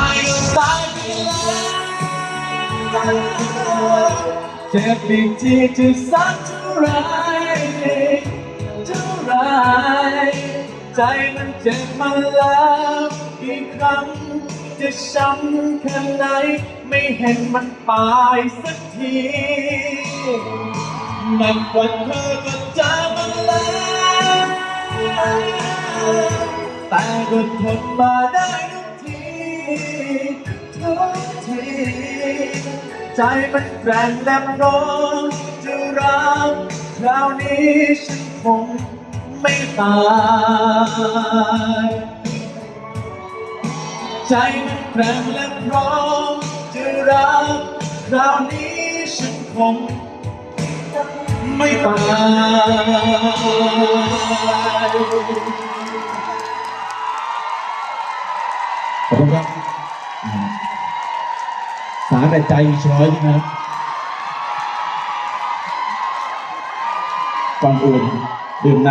ายก็ตายไปแล้วเจ็บอีกทีจะสักเท่าไหรเท่าไหรใจมันเจ็บมาแล้วกี่ครั้งจะช้ำแค่ไหนไม่เห็นมันตายสักทีนับวันเธอก็จากมาแล้วแต่ก็ทนมาได้ ทุกทีใจมันแกร่งและพร้อมจะรับคราวนี้ฉันคงไม่ตายใจมันแกร่งและพร้อมจะรับคราวนี้ฉันคงไม่ตาย อบคุณครับสารแต่ใจมีช้อยนะครับก่อนอื่นดื่มน้ำ